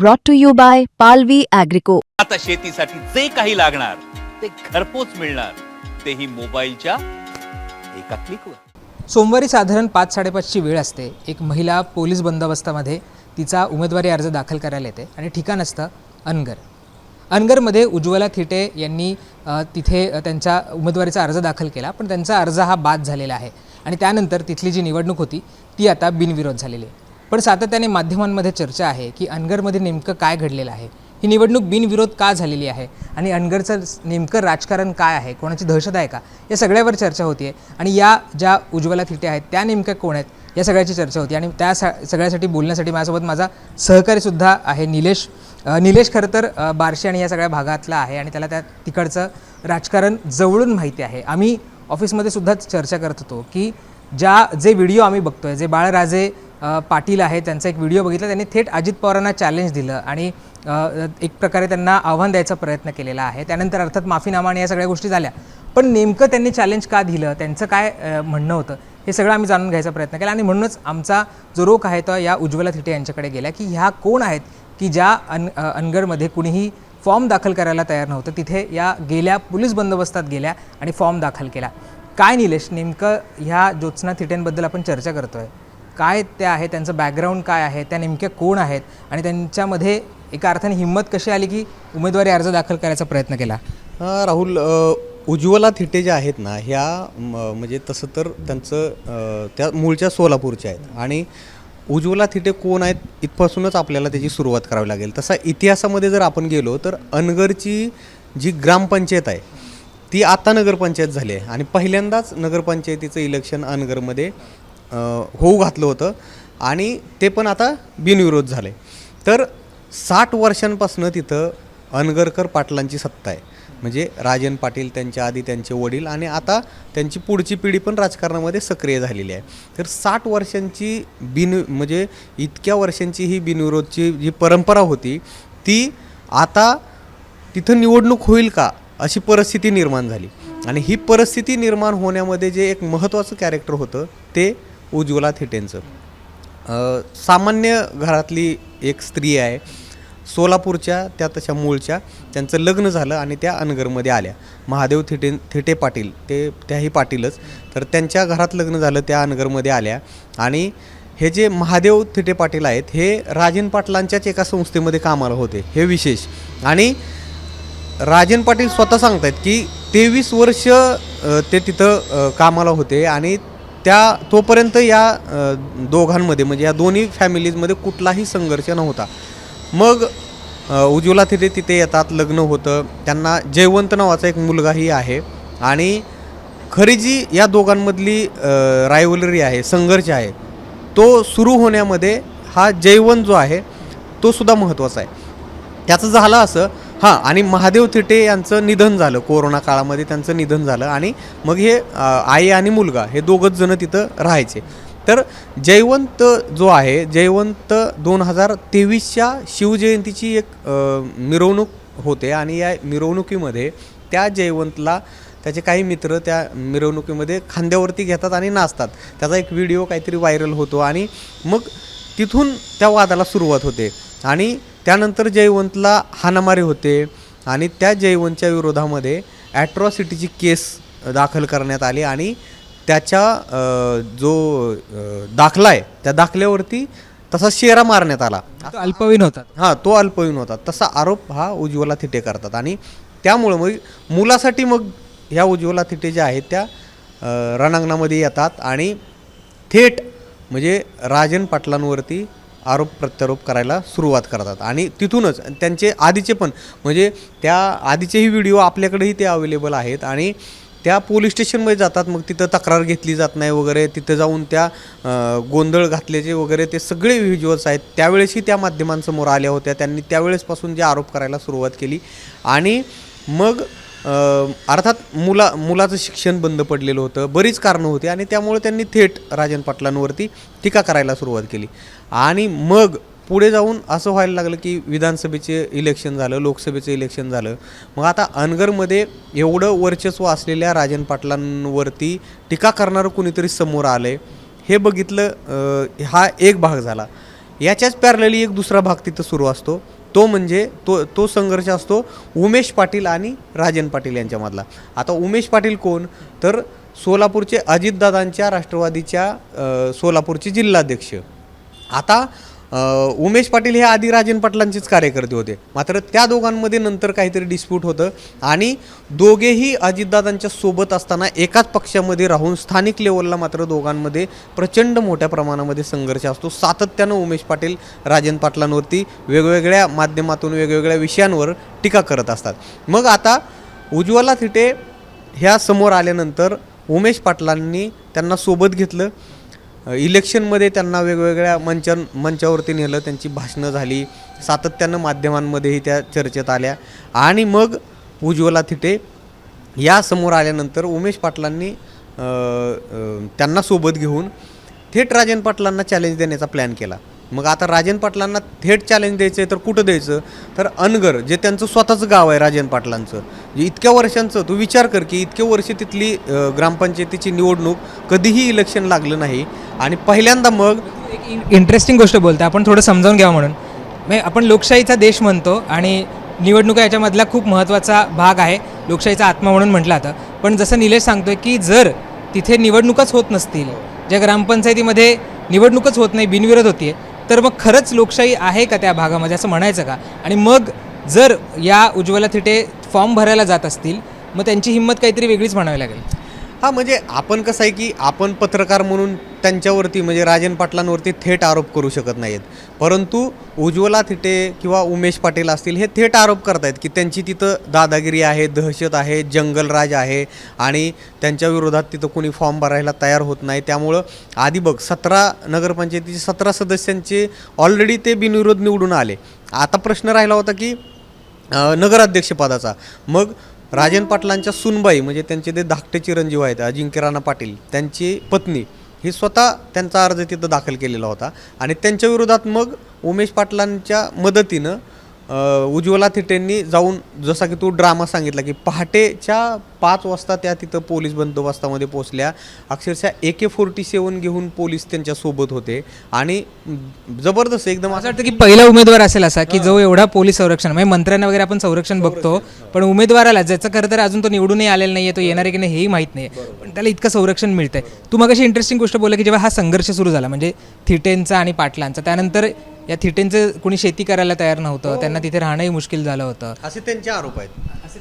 brought to you by Palvi Agrico. आता शेतीसाठी जे काही लागणार ते घरपोच मिळणार. तेही मोबाईलच्या एका क्लिकवर सोमवारी साधारण पाच साडेपाचची वेळ असते. एक महिला पोलीस बंदोबस्तामध्ये तिचा उमेदवारी अर्ज दाखल करायला येते आणि ठिकाण असतं अनगर. अनगरमध्ये उज्ज्वला थिटे यांनी तिथे त्यांच्या उमेदवारीचा अर्ज दाखल केला पण त्यांचा अर्ज हा बाद झालेला आहे. आणि त्यानंतर तिथली जी निवडणूक होती ती आता बिनविरोध झालेली आहे. पण सातत्याने माध्यमांमध्ये चर्चा आहे की अनगरमध्ये नेमकं काय घडलेलं आहे. ही निवडणूक बिनविरोध का झालेली आहे? आणि अनगरचं नेमकं राजकारण काय आहे? कोणाची दहशत आहे का? या सगळ्यावर चर्चा होती आणि या ज्या उज्ज्वला थिटे आहेत त्या नेमक्या कोण आहेत? या सगळ्याची चर्चा होती. आणि त्या सा सगळ्यासाठी बोलण्यासाठी माझ्यासोबत माझा सहकारीसुद्धा आहे निलेश. निलेश खरं तर बार्शी आणि या सगळ्या भागातला आहे आणि त्याला त्या तिकडचं राजकारण जवळून माहिती आहे. आम्ही ऑफिसमध्ये सुद्धा चर्चा करत होतो की ज्या जे व्हिडिओ आम्ही बघतोय जे बाळराजे पाटील आहे त्यांचा एक व्हिडिओ बघितला. त्यांनी थेट अजित पवारांना चॅलेंज दिलं आणि एक प्रकारे त्यांना आव्हान द्यायचा प्रयत्न केलेला आहे. त्यानंतर अर्थात माफीनामा आणि या सगळ्या गोष्टी झाल्या. पण नेमकं त्यांनी चॅलेंज का दिलं? त्यांचं काय म्हणणं होतं? हे सगळं आम्ही जाणून घ्यायचा प्रयत्न केला आणि म्हणूनच आमचा जो रोख आहे तो या उज्ज्वला थिटे यांच्याकडे गेला की ह्या कोण आहेत की ज्या अन अनगडमध्ये कुणीही फॉर्म दाखल करायला तयार नव्हतं. तिथे या गेल्या पोलीस बंदोबस्तात गेल्या आणि फॉर्म दाखल केला. काय निलेश नेमकं ह्या ज्योत्स्ना थिटेंबद्दल आपण चर्चा करतोय? काय त्या आहे त्यांचं बॅकग्राऊंड काय आहे त्या नेमक्या कोण आहेत आणि त्यांच्यामध्ये एका अर्थाने हिंमत कशी आली की उमेदवारी अर्ज दाखल करायचा प्रयत्न केला? राहुल उज्ज्वला थिटे ज्या आहेत ना ह्या म, म्हणजे तसं तर त्यांचं त्या मूळच्या सोलापूरच्या आहेत. आणि उज्ज्वला थिटे कोण आहेत इथपासूनच आपल्याला त्याची सुरुवात करावी लागेल. तसा इतिहासामध्ये जर आपण गेलो तर अनगरची जी ग्रामपंचायत आहे ती आता नगरपंचायत झाली आहे. आणि पहिल्यांदाच नगरपंचायतीचं इलेक्शन अनगरमध्ये होऊ घातलं होतं आणि ते पण आता बिनविरोध झालं. आहे तर साठ वर्षांपासून तिथं अनगरकर पाटलांची सत्ता आहे. म्हणजे राजन पाटील त्यांच्या आधी त्यांचे वडील आणि आता त्यांची पुढची पिढी पण राजकारणामध्ये सक्रिय झालेली आहे. तर साठ वर्षांची बिन म्हणजे इतक्या वर्षांची ही बिनविरोधची जी परंपरा होती ती आता तिथं निवडणूक होईल का अशी परिस्थिती निर्माण झाली. आणि ही परिस्थिती निर्माण होण्यामध्ये जे एक महत्त्वाचं कॅरेक्टर होतं ते उज्ज्वला थिटेंचं. सामान्य घरातली एक स्त्री आहे सोलापूरच्या त्या तशा मूळच्या त्यांचं लग्न झालं आणि त्या अनगरमध्ये आल्या. महादेव थिटे थिटे पाटील ते त्याही पाटीलच. तर त्यांच्या घरात लग्न झालं त्या अनगरमध्ये आल्या. आणि हे जे महादेव थिटे पाटील आहेत हे राजन पाटलांच्याच एका संस्थेमध्ये कामाला होते हे विशेष. आणि राजन पाटील स्वतः सांगत आहेत की तेवीस वर्ष ते तिथं कामाला होते आणि त्या तोपर्यंत या दोघांमध्ये म्हणजे या दोन्ही फॅमिलीजमध्ये कुठलाही संघर्ष नव्हता. मग उज्ज्वला तिथे तिथे येतात लग्न होतं. त्यांना जयवंत नावाचा एक मुलगाही आहे. आणि खरी जी या दोघांमधली रायवलरी आहे संघर्ष आहे तो सुरू होण्यामध्ये हा जयवंत जो आहे तो सुद्धा महत्त्वाचा आहे. त्याचं झालं असं हां आणि महादेव थिटे यांचं निधन झालं कोरोना काळामध्ये त्यांचं निधन झालं. आणि मग हे आई आणि मुलगा हे दोघंच जण तिथं राहायचे. तर जयवंत जो आहे जयवंत दोन हजार तेवीसच्या शिवजयंतीची एक मिरवणूक होते. आणि या मिरवणुकीमध्ये त्या जयवंतला त्याचे काही मित्र त्या मिरवणुकीमध्ये खांद्यावरती घेतात आणि नाचतात. त्याचा एक व्हिडिओ काहीतरी व्हायरल होतो आणि मग तिथून त्या वादाला सुरुवात होते. आणि त्यानंतर जयवंतला हाणामारी होते आणि त्या जयवंतच्या विरोधामध्ये ॲट्रॉसिटीची केस दाखल करण्यात आली आणि त्याच्या जो दाखला आहे त्या दाखल्यावरती तसा शेरा मारण्यात आला. तो अल्पवयीन होतात हां तो अल्पवयीन होता. तसा आरोप हा उज्ज्वला थिटे करतात आणि त्यामुळं मग मुलासाठी मग ह्या उज्ज्वला थिटे ज्या आहेत त्या रणांगणामध्ये येतात आणि थेट म्हणजे राजन पाटलांवरती आरोप प्रत्यारोप करायला सुरुवात करतात. आणि तिथूनच त्यांचे आधीचे पण म्हणजे त्या आधीचेही व्हिडिओ आपल्याकडेही ते अवेलेबल आहेत आणि त्या पोलीस स्टेशनमध्ये जातात मग तिथं तक्रार घेतली जात नाही वगैरे तिथं जाऊन त्या गोंधळ घातल्याचे वगैरे ते सगळे व्हिज्युअल्स आहेत. त्यावेळेसही त्या माध्यमांसमोर आल्या होत्या त्यांनी त्यावेळेसपासून जे आरोप करायला सुरुवात केली. आणि मग अर्थात मुला मुलाचं शिक्षण बंद पडलेलं होतं बरीच कारणं होती आणि त्यामुळे त्यांनी थेट राजन पाटलांवरती टीका करायला सुरुवात केली. आणि मग पुढे जाऊन असं व्हायला लागलं की विधानसभेचे इलेक्शन झालं लोकसभेचं इलेक्शन झालं. मग आता अनगरमध्ये एवढं वर्चस्व असलेल्या राजन पाटलांवरती टीका करणारं कुणीतरी समोर आलं आहे हे बघितलं हा एक भाग झाला. याच्याच पॅरलली एक दुसरा भाग तिथं सुरू असतो. तो म्हणजे तो तो संघर्ष असतो उमेश पाटील आणि राजन पाटील यांच्यामधला. आता उमेश पाटील कोण? तर सोलापूरचे अजितदादांच्या राष्ट्रवादीच्या सोलापूरचे जिल्हाध्यक्ष. आता उमेश पाटील हे आधी राजन पाटलांचेच कार्यकर्ते होते. मात्र त्या दोघांमध्ये नंतर काहीतरी डिस्प्यूट होतं. आणि दोघेही अजितदादांच्या सोबत असताना एकाच पक्षामध्ये राहून स्थानिक लेवलला मात्र दोघांमध्ये प्रचंड मोठ्या प्रमाणामध्ये संघर्ष असतो. सातत्यानं उमेश पाटील राजन पाटलांवरती वेगवेगळ्या माध्यमातून वेगवेगळ्या विषयांवर टीका करत असतात. मग आता उज्ज्वला थिटे ह्या समोर आल्यानंतर उमेश पाटलांनी त्यांना सोबत घेतलं. इलेक्शनमध्ये त्यांना वेगवेगळ्या मंचां मंचावरती नेलं त्यांची भाषणं झाली सातत्यानं माध्यमांमध्येही त्या चर्चेत आल्या. आणि मग उज्ज्वला थिटे या समोर आल्यानंतर उमेश पाटलांनी त्यांना सोबत घेऊन थेट राजन पाटलांना चॅलेंज देण्याचा प्लॅन केला. मग आता राजन पाटलांना थेट चॅलेंज द्यायचं आहे तर कुठं द्यायचं? तर अनगर जे त्यांचं स्वतःचं गाव आहे राजन पाटलांचं जे इतक्या वर्षांचं तू विचार कर की इतके वर्ष तिथली ग्रामपंचायतीची निवडणूक कधीही इलेक्शन लागलं नाही. आणि पहिल्यांदा मग एक इंटरेस्टिंग गोष्ट बोलते आपण थोडं समजावून घ्यावं म्हणून. म्हणजे आपण लोकशाहीचा देश म्हणतो आणि निवडणुका याच्यामधला खूप महत्त्वाचा भाग आहे. लोकशाहीचा आत्मा म्हणून म्हटलं आता पण जसं निलेश सांगतोय की जर तिथे निवडणुकाच होत नसतील ज्या ग्रामपंचायतीमध्ये निवडणूकच होत नाही बिनविरोध होतीये तर मग खरंच लोकशाही आहे का त्या भागामध्ये? असं म्हणायचं का? आणि मग जर या उज्ज्वला थिटे फॉर्म भरायला जात असतील मग त्यांची हिंमत काहीतरी वेगळीच म्हणावी लागेल. हा म्हणजे आपण कसं आहे की आपण पत्रकार म्हणून त्यांच्यावरती म्हणजे राजन पाटलांवरती थेट आरोप करू शकत नाहीत. परंतु उज्ज्वला थिटे किंवा उमेश पाटील असतील हे थेट आरोप करतायत की त्यांची तिथं दादागिरी आहे दहशत आहे जंगलराज आहे आणि त्यांच्या विरोधात तिथं कोणी फॉर्म भरायला तयार होत नाही. त्यामुळं आधी बघ सतरा नगरपंचायतीचे सतरा सदस्यांचे ऑलरेडी ते बिनविरोध निवडून आले. आता प्रश्न राहिला होता की नगराध्यक्षपदाचा. मग राजन पाटलांच्या सुनबाई म्हणजे त्यांचे ते धाकटे चिरंजीव आहेत अजिंक्य राणा पाटील त्यांची पत्नी हे स्वतः त्यांचा अर्ज तिथं दाखल केलेला होता. आणि त्यांच्या विरोधात मग उमेश पाटलांच्या मदतीनं उज्ज्वला थिटेंनी जाऊन जसा की तू ड्रामा सांगितला की पहाटेच्या पाच वाजता त्या तिथं पोलीस बंदोबस्तामध्ये पोचल्या अक्षरशः ए के फोर्टी सेवन घेऊन पोलीस त्यांच्यासोबत होते. आणि जबरदस्त एकदम असं वाटतं की पहिला उमेदवार असेल असा की जो एवढा पोलीस संरक्षण म्हणजे मंत्र्यांना वगैरे आपण संरक्षण बघतो पण उमेदवाराला ज्याचं खरं तर अजून तो निवडूनही आलेला नाहीये तो येणार आहे की नाही हेही माहीत नाही. पण त्याला इतकं संरक्षण मिळतंय. तू मग अशी इंटरेस्टिंग गोष्ट बोलला की जेव्हा हा संघर्ष सुरू झाला म्हणजे थिटेंचा आणि पाटलांचा त्यानंतर या थिटेंचं कोणी शेती करायला तयार नव्हतं त्यांना तिथे राहणंही मुश्किल झालं होतं. असे त्यांचे आरोप आहेत.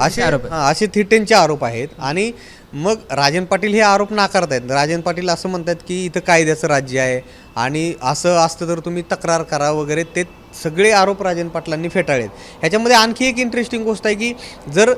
असे आरोप आहेत. हां, असे थिटेंचे आरोप आहेत. आणि मग राजन पाटील हे आरोप नाकारतायत. राजन पाटील असं म्हणतात की इथं कायद्याचं राज्य आहे आणि असं असतं तर तुम्ही तक्रार करा वगैरे. ते सगळे आरोप राजन पाटलांनी फेटाळलेत. ह्याच्यामध्ये आणखी एक इंटरेस्टिंग गोष्ट आहे की जर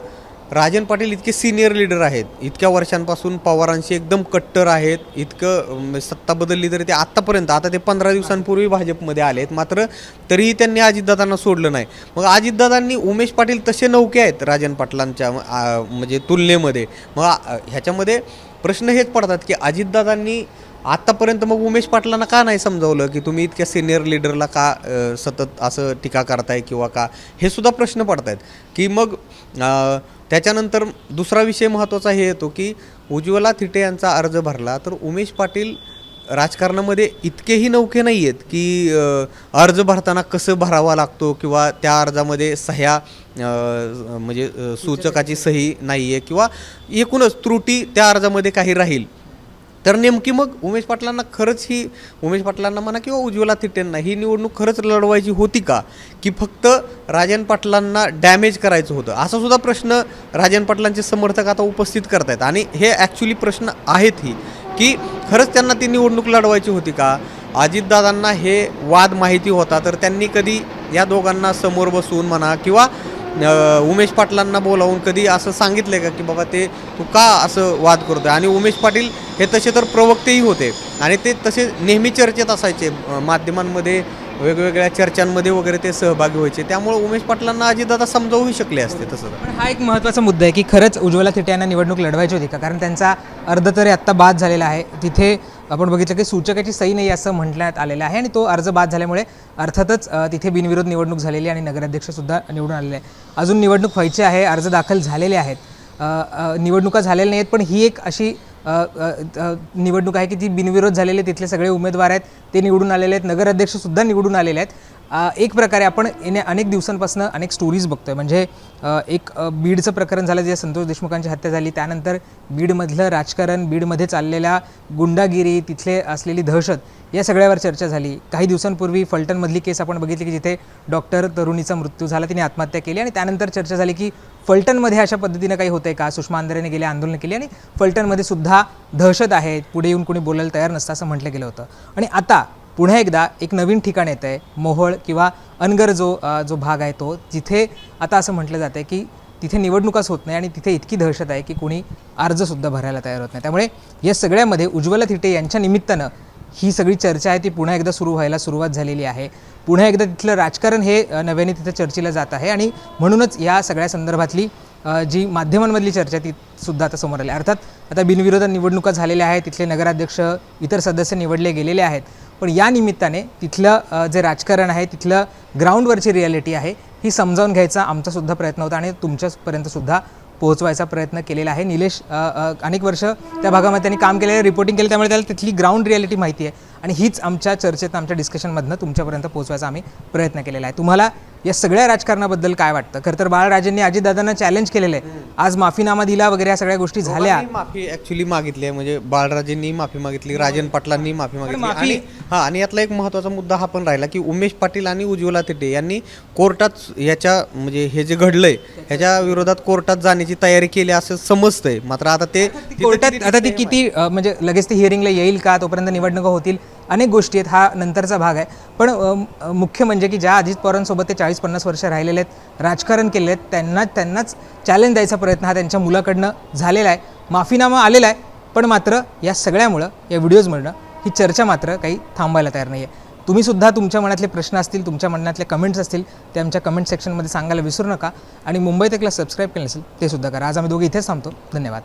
राजन पाटील इतके सिनियर लीडर आहेत. इतक्या वर्षांपासून पवारांशी एकदम कट्टर आहेत. इतकं सत्ता बदलली तरी ते आत्तापर्यंत आता ते पंधरा दिवसांपूर्वी भाजपमध्ये आलेत मात्र तरीही त्यांनी अजितदादांना सोडलं नाही. मग अजितदादांनी उमेश पाटील तसे नौके आहेत राजन पाटलांच्या म्हणजे तुलनेमध्ये. मग ह्याच्यामध्ये प्रश्न हेच पडतात की अजितदादांनी आत्तापर्यंत मग उमेश पाटलांना का नाही समजावलं की तुम्ही इतक्या सिनियर लीडरला का सतत असं टीका करताय किंवा का? हे सुद्धा प्रश्न पडत आहेत की मग त्याच्यानंतर दुसरा विषय महत्त्वाचा हे येतो की उज्ज्वला थिटे यांचा अर्ज भरला तर उमेश पाटील राजकारणामध्ये इतकेही नौके नाही आहेत की अर्ज भरताना कसं भरावा लागतो किंवा त्या अर्जामध्ये सह्या म्हणजे सूचकाची सही नाही आहे किंवा एकूणच त्रुटी त्या अर्जामध्ये काही राहील. तर नेमकी मग उमेश पाटलांना खरंच ही उमेश पाटलांना म्हणा किंवा उज्ज्वला थिट्टेंना ही निवडणूक खरंच लढवायची होती का? की फक्त राजन पाटलांना डॅमेज करायचं होतं? असा सुद्धा प्रश्न राजन पाटलांचे समर्थक आता उपस्थित करतायत. आणि हे ॲक्च्युली प्रश्न आहेत ही की खरंच त्यांना ती निवडणूक लढवायची होती का? अजितदादांना हे वाद माहिती होता तर त्यांनी कधी या दोघांना समोर बसून म्हणा किंवा उमेश पाटलांना बोलावून कधी असं सांगितलं का की बाबा ते तू का असं वाद करतोय? आणि उमेश पाटील हे तसे तर प्रवक्तेही होते. आणि ते तसे नेहमी चर्चेत असायचे. माध्यमांमध्ये वेगवेगळ्या चर्चांमध्ये वगैरे ते सहभागी व्हायचे. त्यामुळे उमेश पाटलांना अजितदादा समजावूही शकले असते तसं पण हा एक महत्त्वाचा मुद्दा आहे की खरंच उज्ज्वला थिटे यांना निवडणूक लढवायची होती का? कारण त्यांचा अर्ध तरी आत्ता बाद झालेला आहे. तिथे आपण बघितलं की सूचकाची सही नाही असं म्हटण्यात आलेलं आहे आणि तो अर्ज बाद झाल्यामुळे अर्थातच तिथे बिनविरोध निवडणूक झालेली आहे आणि नगराध्यक्षसुद्धा निवडून आलेले आहे अजून निवडणूक व्हायची आहे अर्ज दाखल झालेले आहेत. निवडणुका झालेल्या नाहीत पण ही एक अशी निवडणूक आहे की ती बिनविरोध झालेली तिथले सगळे उमेदवार आहेत ते निवडून आलेले आहेत नगराध्यक्षसुद्धा निवडून आलेले आहेत. एक प्रकारे आपण येण्या अनेक दिवसांपासून अनेक स्टोरीज बघतोय. म्हणजे एक बीडचं प्रकरण झालं जे संतोष देशमुखांची हत्या झाली त्यानंतर बीडमधलं राजकारण बीडमध्ये चाललेल्या गुंडागिरी तिथले असलेली दहशत या सगळ्यावर चर्चा झाली. काही दिवसांपूर्वी फलटणमधली केस आपण बघितली की जिथे डॉक्टर तरुणीचा मृत्यू झाला तिने आत्महत्या केली आणि त्यानंतर चर्चा झाली की फलटणमध्ये अशा पद्धतीनं काही होतंय का? सुषमा आंधरेने गेले आंदोलन केली आणि फलटणमध्ये सुद्धा दहशत आहे. पुढे येऊन कोणी बोलायला तयार नसतं असं म्हटलं गेलं होतं. आणि आता पुन्हा एकदा एक नवीन ठिकाण येतं आहे मोहोळ किंवा अनगर जो जो भाग आहे तो जिथे आता असं म्हटलं जातं आहे की तिथे निवडणुकाच होत नाही आणि तिथे इतकी दहशत आहे की कोणी अर्जसुद्धा भरायला तयार होत नाही. त्यामुळे या सगळ्यामध्ये उज्ज्वला थिटे यांच्या निमित्तानं ही सगळी चर्चा आहे ती पुन्हा एकदा सुरू व्हायला सुरुवात झालेली आहे. पुन्हा एकदा तिथलं राजकारण हे नव्याने तिथं चर्चेला जात आहे आणि म्हणूनच या सगळ्या संदर्भातली जी माध्यमांमधली चर्चा आहे ती सुद्धा आता समोर आली. अर्थात आता बिनविरोध निवडणुका झालेल्या आहेत तिथले नगराध्यक्ष इतर सदस्य निवडले गेलेले आहेत. पण या निमित्ताने तिथलं जे राजकारण आहे तिथलं ग्राउंडवरची रियालिटी आहे ही समजावून घ्यायचा आमचासुद्धा प्रयत्न होता आणि तुमच्यापर्यंतसुद्धा पोहोचवायचा प्रयत्न केलेला आहे. निलेश अनेक वर्ष त्या भागामध्ये त्यांनी काम केलेलं रिपोर्टिंग केलं त्यामुळे त्याला तिथली ग्राउंड रियालिटी माहिती आहे. आणि हीच आमच्या चर्चेत आमच्या डिस्कशनमधनं तुमच्यापर्यंत पोहोचवायचा आम्ही प्रयत्न केलेला आहे. तुम्हाला या सगळ्या राजकारणाबद्दल काय वाटतं? खरं तर बाळराजेंनी अजितदादांना चॅलेंज केलेलं आहे. आज माफीनामा दिला वगैरे या सगळ्या गोष्टी झाल्या. माफी ऍक्च्युली मागितली आहे. म्हणजे बाळराजेंनी माफी मागितली राजन पाटलांनी माफी मागितली. आणि हा आणि यातला एक महत्त्वाचा मुद्दा हा पण राहिला की उमेश पाटील आणि उज्ज्वला थिटे यांनी कोर्टात याच्या म्हणजे हे जे घडलंय ह्याच्या विरोधात कोर्टात जाण्याची तयारी केली असं समजतंय. मात्र आता ते कोर्टात आता ती किती म्हणजे लगेच ती हिअरिंगला येईल का? तोपर्यंत निवडणुका होतील. अनेक गोष्टी आहेत हा नंतरचा भाग आहे. पण मुख्य म्हणजे की ज्या अजित पवारांसोबत ते चाळीस पन्नास वर्ष राहिलेले आहेत राजकारण केले आहेत त्यांना त्यांनाच चॅलेंज द्यायचा प्रयत्न हा त्यांच्या मुलाकडनं झालेला आहे. माफीनामा आलेला आहे पण मात्र या सगळ्यामुळं या व्हिडिओजमधनं ही चर्चा मात्र काही थांबायला तयार नाही आहे तुम्हीसुद्धा तुमच्या मनातले प्रश्न असतील तुमच्या मनातले कमेंट्स असतील ते आमच्या कमेंट सेक्शनमध्ये सांगायला विसरू नका. आणि मुंबई तकला सबस्क्राईब केलं नसेल ते सुद्धा करा. आज आम्ही दोघे इथेच थांबतो. धन्यवाद.